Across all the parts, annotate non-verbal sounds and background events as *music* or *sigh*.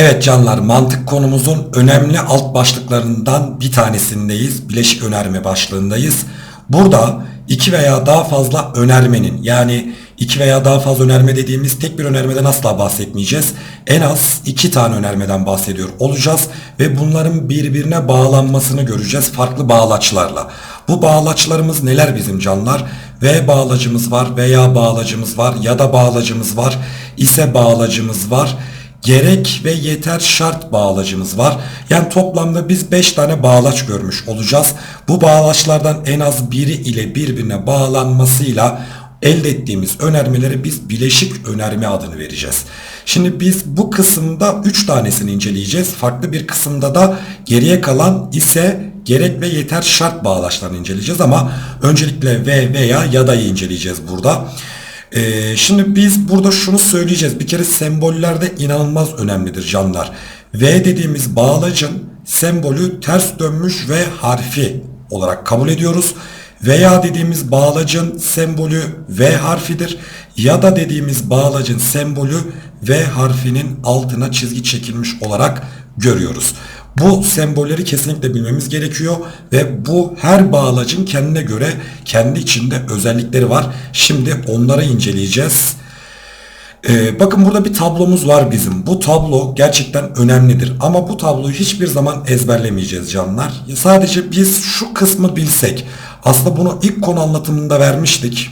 Evet canlar mantık konumuzun önemli alt başlıklarından bir tanesindeyiz. Bileşik önerme başlığındayız. Burada iki veya daha fazla önermenin yani iki veya daha fazla önerme dediğimiz tek bir önermeden asla bahsetmeyeceğiz. En az iki tane önermeden bahsediyor olacağız ve bunların birbirine bağlanmasını göreceğiz farklı bağlaçlarla. Bu bağlaçlarımız neler bizim canlar? V bağlacımız var veya bağlacımız var ya da bağlacımız var ise bağlacımız var gerek ve yeter şart bağlacımız var. Yani toplamda biz 5 tane bağlaç görmüş olacağız. Bu bağlaçlardan en az biri ile birbirine bağlanmasıyla elde ettiğimiz önermelere biz bileşik önerme adını vereceğiz. Şimdi biz bu kısımda 3 tanesini inceleyeceğiz. Farklı bir kısımda da geriye kalan ise gerek ve yeter şart bağlaçlarını inceleyeceğiz ama öncelikle ve veya ya da'yı inceleyeceğiz burada. Ee, şimdi biz burada şunu söyleyeceğiz. Bir kere sembollerde inanılmaz önemlidir canlar. V dediğimiz bağlacın sembolü ters dönmüş V harfi olarak kabul ediyoruz. Veya dediğimiz bağlacın sembolü V harfidir. Ya da dediğimiz bağlacın sembolü V harfinin altına çizgi çekilmiş olarak görüyoruz. Bu sembolleri kesinlikle bilmemiz gerekiyor ve bu her bağlacın kendine göre kendi içinde özellikleri var. Şimdi onları inceleyeceğiz. Ee, bakın burada bir tablomuz var bizim. Bu tablo gerçekten önemlidir. Ama bu tabloyu hiçbir zaman ezberlemeyeceğiz canlar. Sadece biz şu kısmı bilsek. Aslında bunu ilk konu anlatımında vermiştik.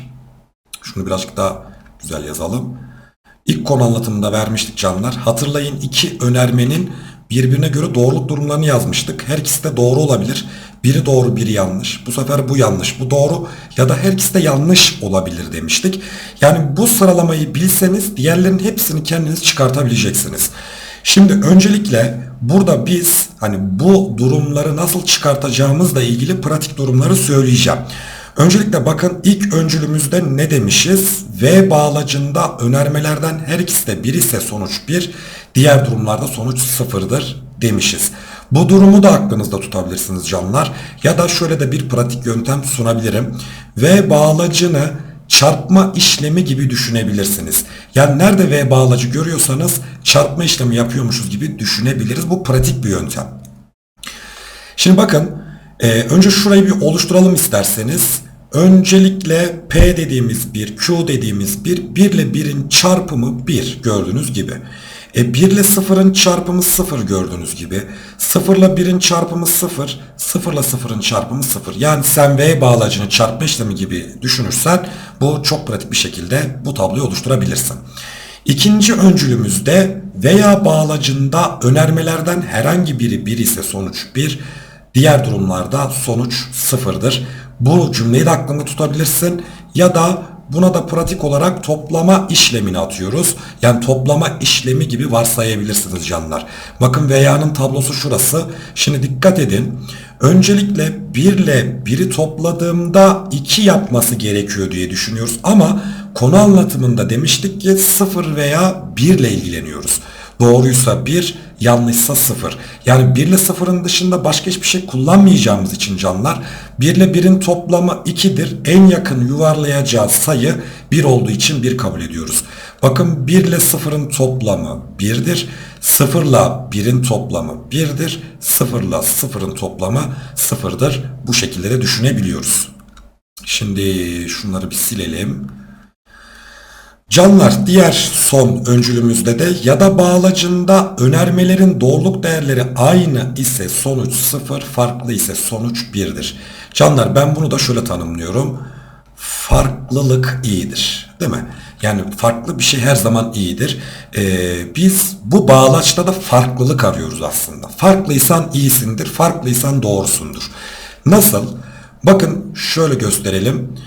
Şunu birazcık daha güzel yazalım. İlk konu anlatımında vermiştik canlar. Hatırlayın iki önermenin birbirine göre doğruluk durumlarını yazmıştık. Her ikisi de doğru olabilir. Biri doğru biri yanlış. Bu sefer bu yanlış bu doğru ya da her ikisi de yanlış olabilir demiştik. Yani bu sıralamayı bilseniz diğerlerinin hepsini kendiniz çıkartabileceksiniz. Şimdi öncelikle burada biz hani bu durumları nasıl çıkartacağımızla ilgili pratik durumları söyleyeceğim. Öncelikle bakın ilk öncülümüzde ne demişiz? V bağlacında önermelerden her ikisi de 1 ise sonuç 1, diğer durumlarda sonuç 0'dır demişiz. Bu durumu da aklınızda tutabilirsiniz canlar. Ya da şöyle de bir pratik yöntem sunabilirim. V bağlacını çarpma işlemi gibi düşünebilirsiniz. Yani nerede V bağlacı görüyorsanız çarpma işlemi yapıyormuşuz gibi düşünebiliriz. Bu pratik bir yöntem. Şimdi bakın e, önce şurayı bir oluşturalım isterseniz. Öncelikle P dediğimiz bir, Q dediğimiz bir, 1 ile 1'in çarpımı 1 gördüğünüz gibi. E 1 ile 0'ın çarpımı 0 gördüğünüz gibi. 0 ile 1'in çarpımı 0, 0 ile 0'ın çarpımı 0. Yani sen V bağlacını çarpma işlemi gibi düşünürsen bu çok pratik bir şekilde bu tabloyu oluşturabilirsin. İkinci öncülümüzde veya bağlacında önermelerden herhangi biri 1 ise sonuç 1, diğer durumlarda sonuç 0'dır. Bu cümleyi de aklında tutabilirsin ya da buna da pratik olarak toplama işlemini atıyoruz. Yani toplama işlemi gibi varsayabilirsiniz canlar. Bakın veya'nın tablosu şurası. Şimdi dikkat edin. Öncelikle 1 ile 1'i topladığımda 2 yapması gerekiyor diye düşünüyoruz. Ama konu anlatımında demiştik ki 0 veya 1 ile ilgileniyoruz. Doğruysa 1, yanlışsa 0. Yani 1 ile 0'ın dışında başka hiçbir şey kullanmayacağımız için canlar 1 ile 1'in toplamı 2'dir. En yakın yuvarlayacağı sayı 1 olduğu için 1 kabul ediyoruz. Bakın 1 ile 0'ın toplamı 1'dir. 0 ile 1'in toplamı 1'dir. 0 ile 0'ın toplamı 0'dır. Bu şekilde de düşünebiliyoruz. Şimdi şunları bir silelim. Canlar diğer son öncülümüzde de ya da bağlacında önermelerin doğruluk değerleri aynı ise sonuç 0, farklı ise sonuç 1'dir. Canlar ben bunu da şöyle tanımlıyorum. Farklılık iyidir. Değil mi? Yani farklı bir şey her zaman iyidir. Ee, biz bu bağlaçta da farklılık arıyoruz aslında. Farklıysan iyisindir, farklıysan doğrusundur. Nasıl? Bakın şöyle gösterelim.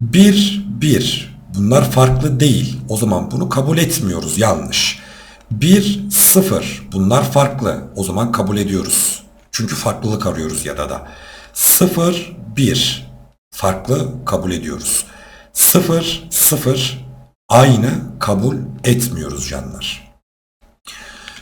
1, 1. Bunlar farklı değil. O zaman bunu kabul etmiyoruz. Yanlış. 1, 0. Bunlar farklı. O zaman kabul ediyoruz. Çünkü farklılık arıyoruz ya da da. 0, 1. Farklı kabul ediyoruz. 0, 0. Aynı kabul etmiyoruz canlar.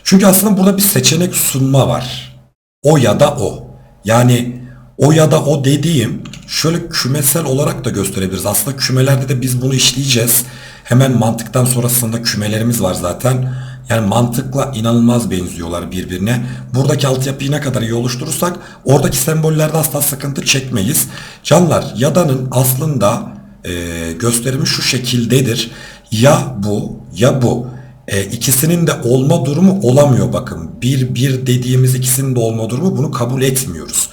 Çünkü aslında burada bir seçenek sunma var. O ya da o. Yani o ya da o dediğim şöyle kümesel olarak da gösterebiliriz. Aslında kümelerde de biz bunu işleyeceğiz. Hemen mantıktan sonrasında kümelerimiz var zaten. Yani mantıkla inanılmaz benziyorlar birbirine. Buradaki altyapıyı ne kadar iyi oluşturursak oradaki sembollerde asla sıkıntı çekmeyiz. Canlar yadanın aslında e, gösterimi şu şekildedir. Ya bu ya bu. E, ikisinin de olma durumu olamıyor bakın. Bir bir dediğimiz ikisinin de olma durumu bunu kabul etmiyoruz.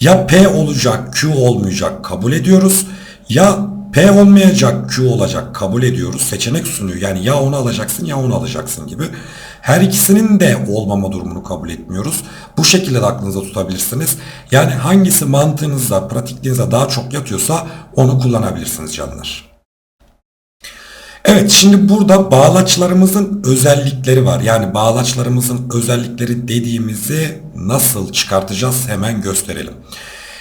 Ya P olacak Q olmayacak kabul ediyoruz. Ya P olmayacak Q olacak kabul ediyoruz. Seçenek sunuyor. Yani ya onu alacaksın ya onu alacaksın gibi. Her ikisinin de olmama durumunu kabul etmiyoruz. Bu şekilde de aklınıza tutabilirsiniz. Yani hangisi mantığınıza, pratikliğinize daha çok yatıyorsa onu kullanabilirsiniz canlar. Evet şimdi burada bağlaçlarımızın özellikleri var. Yani bağlaçlarımızın özellikleri dediğimizi nasıl çıkartacağız hemen gösterelim.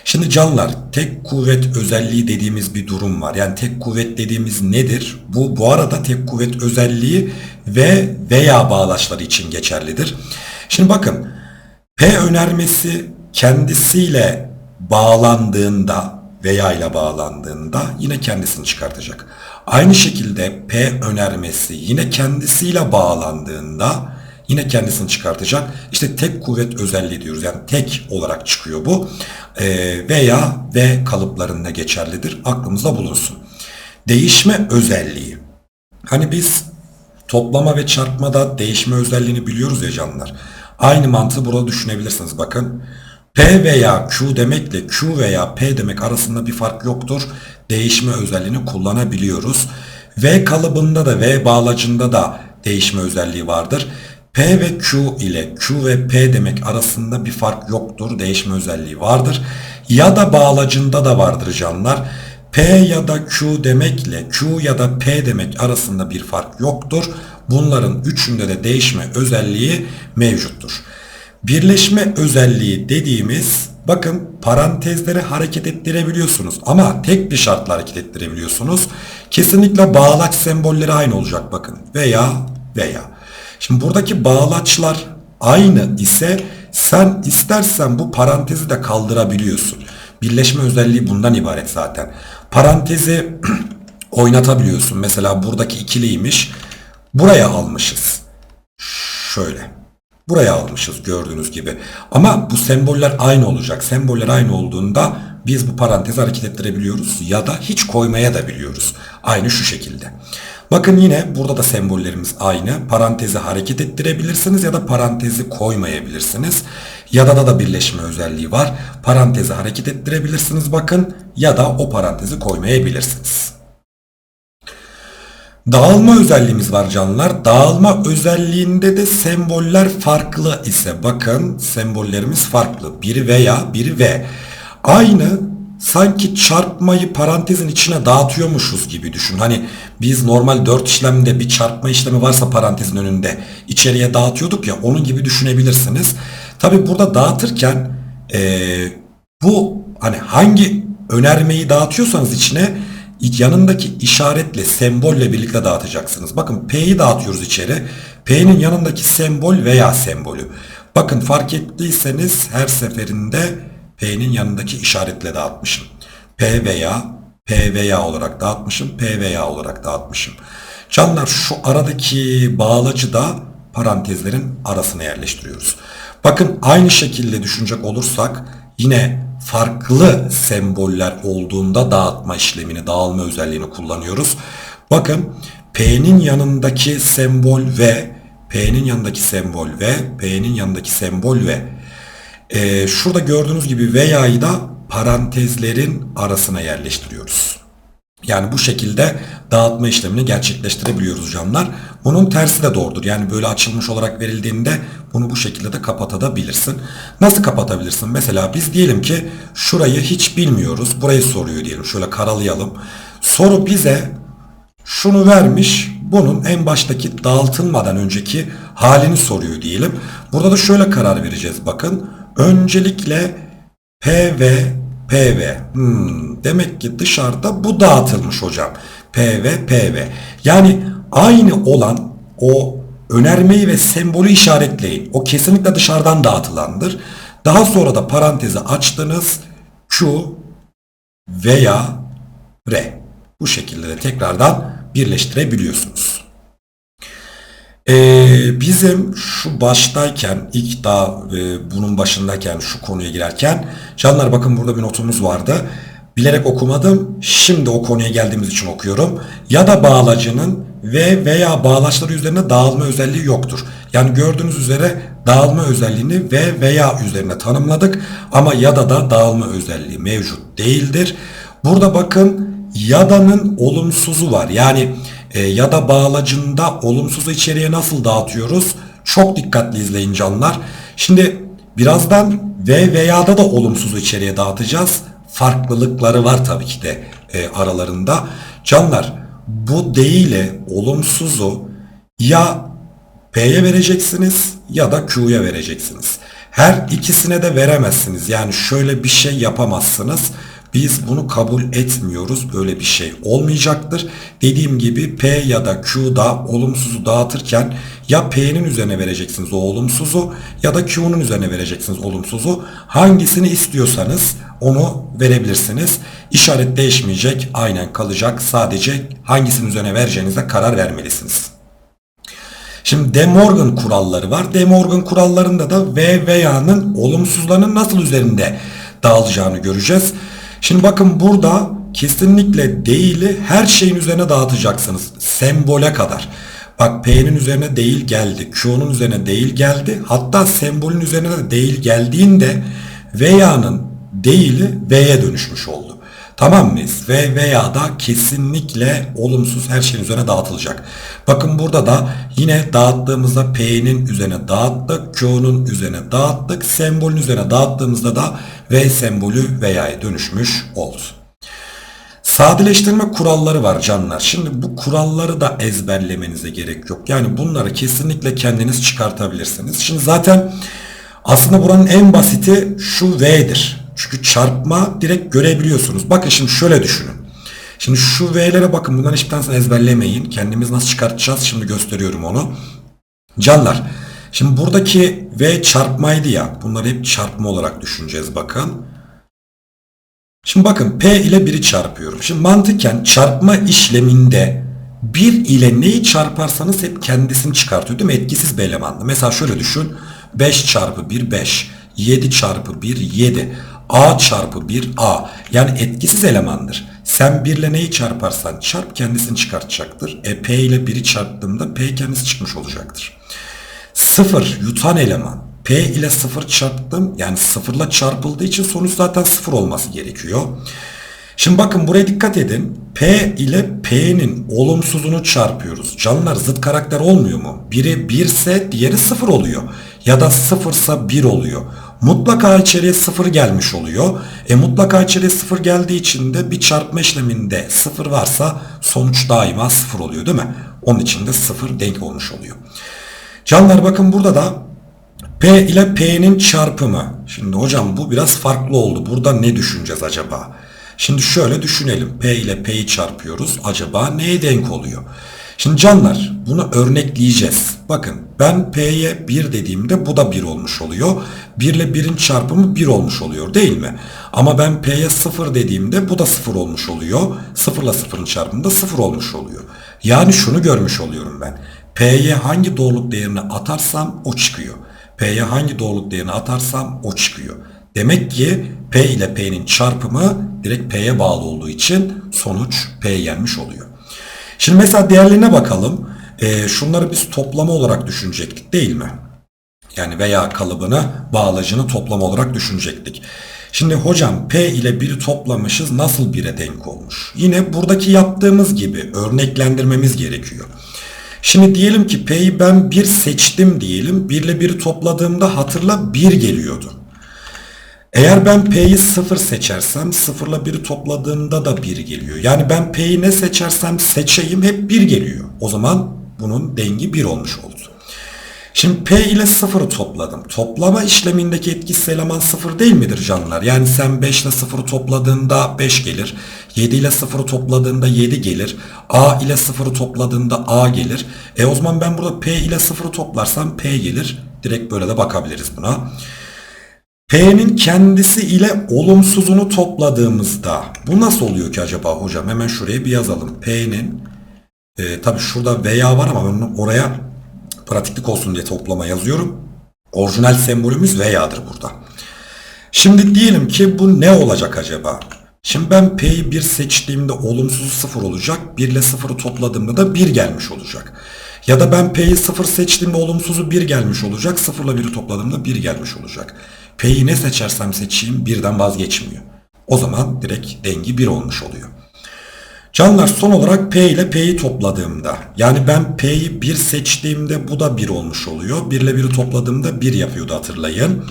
Şimdi canlar tek kuvvet özelliği dediğimiz bir durum var. Yani tek kuvvet dediğimiz nedir? Bu bu arada tek kuvvet özelliği ve veya bağlaçları için geçerlidir. Şimdi bakın P önermesi kendisiyle bağlandığında veya ile bağlandığında yine kendisini çıkartacak. Aynı şekilde P önermesi yine kendisiyle bağlandığında yine kendisini çıkartacak. İşte tek kuvvet özelliği diyoruz. Yani tek olarak çıkıyor bu. Ee, veya ve kalıplarında geçerlidir. Aklımızda bulunsun. Değişme özelliği. Hani biz toplama ve çarpmada değişme özelliğini biliyoruz ya canlar. Aynı mantığı burada düşünebilirsiniz. Bakın P veya Q demekle Q veya P demek arasında bir fark yoktur. Değişme özelliğini kullanabiliyoruz. V kalıbında da V bağlacında da değişme özelliği vardır. P ve Q ile Q ve P demek arasında bir fark yoktur. Değişme özelliği vardır. Ya da bağlacında da vardır canlar. P ya da Q demekle Q ya da P demek arasında bir fark yoktur. Bunların üçünde de değişme özelliği mevcuttur. Birleşme özelliği dediğimiz bakın parantezleri hareket ettirebiliyorsunuz ama tek bir şartla hareket ettirebiliyorsunuz. Kesinlikle bağlaç sembolleri aynı olacak bakın veya veya. Şimdi buradaki bağlaçlar aynı ise sen istersen bu parantezi de kaldırabiliyorsun. Birleşme özelliği bundan ibaret zaten. Parantezi *clears throat* oynatabiliyorsun. Mesela buradaki ikiliymiş. Buraya almışız. Şöyle. Buraya almışız gördüğünüz gibi. Ama bu semboller aynı olacak. Semboller aynı olduğunda biz bu parantezi hareket ettirebiliyoruz ya da hiç koymaya da biliyoruz. Aynı şu şekilde. Bakın yine burada da sembollerimiz aynı. Parantezi hareket ettirebilirsiniz ya da parantezi koymayabilirsiniz. Ya da da birleşme özelliği var. Parantezi hareket ettirebilirsiniz bakın ya da o parantezi koymayabilirsiniz. Dağılma özelliğimiz var canlılar. Dağılma özelliğinde de semboller farklı ise bakın sembollerimiz farklı. Biri veya biri ve. Aynı sanki çarpmayı parantezin içine dağıtıyormuşuz gibi düşün. Hani biz normal 4 işlemde bir çarpma işlemi varsa parantezin önünde içeriye dağıtıyorduk ya onun gibi düşünebilirsiniz. Tabi burada dağıtırken ee, bu hani hangi önermeyi dağıtıyorsanız içine yanındaki işaretle sembolle birlikte dağıtacaksınız. Bakın P'yi dağıtıyoruz içeri. P'nin yanındaki sembol veya sembolü. Bakın fark ettiyseniz her seferinde P'nin yanındaki işaretle dağıtmışım. P veya P veya olarak dağıtmışım. P veya olarak dağıtmışım. Canlar şu aradaki bağlacı da parantezlerin arasına yerleştiriyoruz. Bakın aynı şekilde düşünecek olursak yine farklı semboller olduğunda dağıtma işlemini, dağılma özelliğini kullanıyoruz. Bakın P'nin yanındaki sembol ve P'nin yanındaki sembol ve P'nin yanındaki sembol ve e, şurada gördüğünüz gibi veya'yı da parantezlerin arasına yerleştiriyoruz. Yani bu şekilde dağıtma işlemini gerçekleştirebiliyoruz canlar. Bunun tersi de doğrudur. Yani böyle açılmış olarak verildiğinde bunu bu şekilde de kapatabilirsin. Nasıl kapatabilirsin? Mesela biz diyelim ki şurayı hiç bilmiyoruz. Burayı soruyor diyelim. Şöyle karalayalım. Soru bize şunu vermiş. Bunun en baştaki dağıtılmadan önceki halini soruyor diyelim. Burada da şöyle karar vereceğiz. Bakın öncelikle PV PV. Hmm, demek ki dışarıda bu dağıtılmış hocam. PV PV. Yani aynı olan o önermeyi ve sembolü işaretleyin. O kesinlikle dışarıdan dağıtılandır. Daha sonra da parantezi açtınız. Q veya R. Bu şekilde de tekrardan birleştirebiliyorsunuz. Ee, bizim şu baştayken ilk daha e, bunun başındayken şu konuya girerken canlar bakın burada bir notumuz vardı. Bilerek okumadım. Şimdi o konuya geldiğimiz için okuyorum. Ya da bağlacının ve veya bağlaçları üzerine dağılma özelliği yoktur. Yani gördüğünüz üzere dağılma özelliğini ve veya üzerine tanımladık ama ya da da dağılma özelliği mevcut değildir. Burada bakın yada'nın olumsuzu var. Yani e, ya da bağlacında olumsuzu içeriye nasıl dağıtıyoruz? Çok dikkatli izleyin canlar. Şimdi birazdan ve veya da da olumsuzu içeriye dağıtacağız. Farklılıkları var tabii ki de e, aralarında. Canlar bu değile olumsuzu ya P'ye vereceksiniz ya da Q'ya vereceksiniz. Her ikisine de veremezsiniz. Yani şöyle bir şey yapamazsınız. Biz bunu kabul etmiyoruz. Böyle bir şey olmayacaktır. Dediğim gibi P ya da Q'da olumsuzu dağıtırken ya P'nin üzerine vereceksiniz o olumsuzu ya da Q'nun üzerine vereceksiniz olumsuzu. Hangisini istiyorsanız onu verebilirsiniz. İşaret değişmeyecek, aynen kalacak. Sadece hangisinin üzerine vereceğinize karar vermelisiniz. Şimdi De Morgan kuralları var. De Morgan kurallarında da V veya'nın olumsuzlarının nasıl üzerinde dağılacağını göreceğiz. Şimdi bakın burada kesinlikle değili her şeyin üzerine dağıtacaksınız. Sembole kadar. Bak P'nin üzerine değil geldi. Q'nun üzerine değil geldi. Hatta sembolün üzerine de değil geldiğinde veya'nın değili V'ye dönüşmüş oldu. Tamam mıyız? Ve veya da kesinlikle olumsuz her şeyin üzerine dağıtılacak. Bakın burada da yine dağıttığımızda P'nin üzerine dağıttık, Q'nun üzerine dağıttık, sembolün üzerine dağıttığımızda da V sembolü veya'ya dönüşmüş oldu. Sadeleştirme kuralları var canlar. Şimdi bu kuralları da ezberlemenize gerek yok. Yani bunları kesinlikle kendiniz çıkartabilirsiniz. Şimdi zaten aslında buranın en basiti şu V'dir. Çünkü çarpma direkt görebiliyorsunuz. Bakın şimdi şöyle düşünün. Şimdi şu V'lere bakın bunların hiçbir tanesini ezberlemeyin. Kendimiz nasıl çıkartacağız şimdi gösteriyorum onu. Canlar şimdi buradaki V çarpmaydı ya. Bunları hep çarpma olarak düşüneceğiz bakın. Şimdi bakın P ile 1'i çarpıyorum. Şimdi mantıken çarpma işleminde 1 ile neyi çarparsanız hep kendisini çıkartıyor değil mi? Etkisiz bir elemandı. Mesela şöyle düşün. 5 çarpı 1 5. 7 çarpı 1 7. A çarpı 1 A. Yani etkisiz elemandır. Sen 1 ile neyi çarparsan çarp kendisini çıkartacaktır. E P ile 1'i çarptığımda P kendisi çıkmış olacaktır. 0 yutan eleman. P ile 0 çarptım. Yani 0 ile çarpıldığı için sonuç zaten 0 olması gerekiyor. Şimdi bakın buraya dikkat edin. P ile P'nin olumsuzunu çarpıyoruz. Canlılar zıt karakter olmuyor mu? Biri 1 ise diğeri 0 oluyor. Ya da 0 ise 1 oluyor. Mutlaka içeriye 0 gelmiş oluyor. E mutlaka içeriye 0 geldiği için de bir çarpma işleminde 0 varsa sonuç daima 0 oluyor değil mi? Onun için de 0 denk olmuş oluyor. Canlar bakın burada da P ile P'nin çarpımı. Şimdi hocam bu biraz farklı oldu. Burada ne düşüneceğiz acaba? Şimdi şöyle düşünelim. P ile P'yi çarpıyoruz. Acaba neye denk oluyor? Şimdi canlar bunu örnekleyeceğiz. Bakın ben P'ye 1 dediğimde bu da 1 olmuş oluyor. 1 ile 1'in çarpımı 1 olmuş oluyor değil mi? Ama ben P'ye 0 dediğimde bu da 0 olmuş oluyor. 0 ile 0'ın çarpımı da 0 olmuş oluyor. Yani şunu görmüş oluyorum ben. P'ye hangi doğruluk değerini atarsam o çıkıyor. P'ye hangi doğruluk değerini atarsam o çıkıyor. Demek ki P ile P'nin çarpımı direkt P'ye bağlı olduğu için sonuç P gelmiş oluyor. Şimdi mesela diğerlerine bakalım. E, şunları biz toplama olarak düşünecektik değil mi? Yani veya kalıbını bağlacını toplama olarak düşünecektik. Şimdi hocam P ile 1'i toplamışız nasıl 1'e denk olmuş? Yine buradaki yaptığımız gibi örneklendirmemiz gerekiyor. Şimdi diyelim ki P'yi ben 1 seçtim diyelim. 1 ile 1'i topladığımda hatırla 1 geliyordu. Eğer ben P'yi 0 seçersem 0 ile 1'i topladığımda da 1 geliyor. Yani ben P'yi ne seçersem seçeyim hep 1 geliyor. O zaman bunun dengi 1 olmuş oldu. Şimdi P ile 0'ı topladım. Toplama işlemindeki etkisiz eleman 0 değil midir canlılar? Yani sen 5 ile 0'ı topladığında 5 gelir. 7 ile 0'ı topladığında 7 gelir. A ile 0'ı topladığında A gelir. E o zaman ben burada P ile 0'ı toplarsam P gelir. Direkt böyle de bakabiliriz buna. P'nin kendisi ile olumsuzunu topladığımızda bu nasıl oluyor ki acaba hocam? Hemen şuraya bir yazalım. P'nin e, tabi şurada veya var ama ben oraya pratiklik olsun diye toplama yazıyorum. Orijinal sembolümüz veya'dır burada. Şimdi diyelim ki bu ne olacak acaba? Şimdi ben P'yi 1 seçtiğimde olumsuzu 0 olacak. 1 ile 0'ı topladığımda da 1 gelmiş olacak. Ya da ben P'yi 0 seçtiğimde olumsuzu 1 gelmiş olacak. 0 ile 1'i topladığımda 1 gelmiş olacak. P'yi ne seçersem seçeyim 1'den vazgeçmiyor. O zaman direkt dengi 1 olmuş oluyor. Canlar son olarak P ile P'yi topladığımda yani ben P'yi 1 seçtiğimde bu da 1 olmuş oluyor. 1 ile 1'i topladığımda 1 yapıyordu hatırlayın.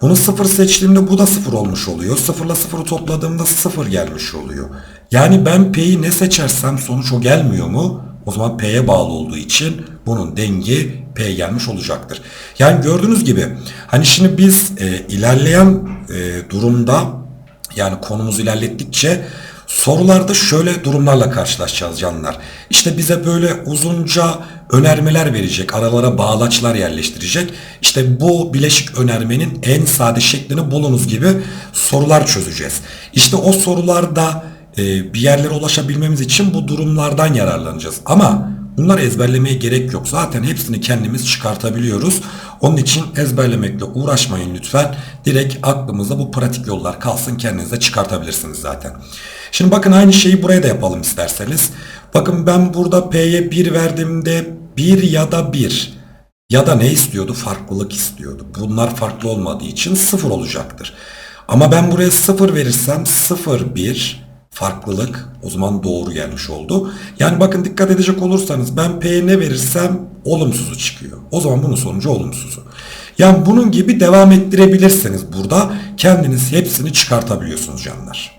Bunu 0 seçtiğimde bu da 0 olmuş oluyor. 0 ile 0'ı topladığımda 0 gelmiş oluyor. Yani ben P'yi ne seçersem sonuç o gelmiyor mu? O zaman P'ye bağlı olduğu için bunun dengi P gelmiş olacaktır. Yani gördüğünüz gibi hani şimdi biz e, ilerleyen e, durumda yani konumuzu ilerlettikçe sorularda şöyle durumlarla karşılaşacağız canlar. İşte bize böyle uzunca önermeler verecek, aralara bağlaçlar yerleştirecek. İşte bu bileşik önermenin en sade şeklini bulunuz gibi sorular çözeceğiz. İşte o sorularda e, bir yerlere ulaşabilmemiz için bu durumlardan yararlanacağız. Ama bunlar ezberlemeye gerek yok. Zaten hepsini kendimiz çıkartabiliyoruz. Onun için ezberlemekle uğraşmayın lütfen. Direkt aklımızda bu pratik yollar kalsın kendiniz de çıkartabilirsiniz zaten. Şimdi bakın aynı şeyi buraya da yapalım isterseniz. Bakın ben burada P'ye 1 verdiğimde 1 ya da 1 ya da ne istiyordu? Farklılık istiyordu. Bunlar farklı olmadığı için 0 olacaktır. Ama ben buraya 0 verirsem 0 1 farklılık o zaman doğru gelmiş oldu. Yani bakın dikkat edecek olursanız ben P'ye ne verirsem olumsuzu çıkıyor. O zaman bunun sonucu olumsuzu. Yani bunun gibi devam ettirebilirsiniz burada. Kendiniz hepsini çıkartabiliyorsunuz canlar.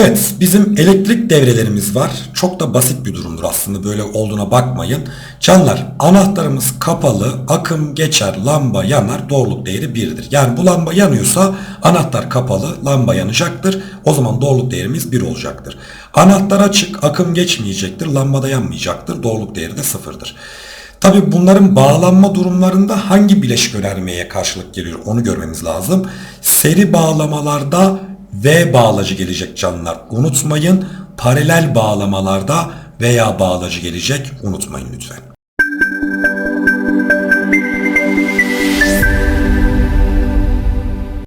Evet bizim elektrik devrelerimiz var. Çok da basit bir durumdur aslında böyle olduğuna bakmayın. Canlar anahtarımız kapalı, akım geçer, lamba yanar, doğruluk değeri 1'dir. Yani bu lamba yanıyorsa anahtar kapalı, lamba yanacaktır. O zaman doğruluk değerimiz 1 olacaktır. Anahtar açık, akım geçmeyecektir, lamba da yanmayacaktır, doğruluk değeri de 0'dır. Tabi bunların bağlanma durumlarında hangi bileşik önermeye karşılık geliyor onu görmemiz lazım. Seri bağlamalarda V bağlacı gelecek canlar. Unutmayın paralel bağlamalarda veya bağlacı gelecek unutmayın lütfen.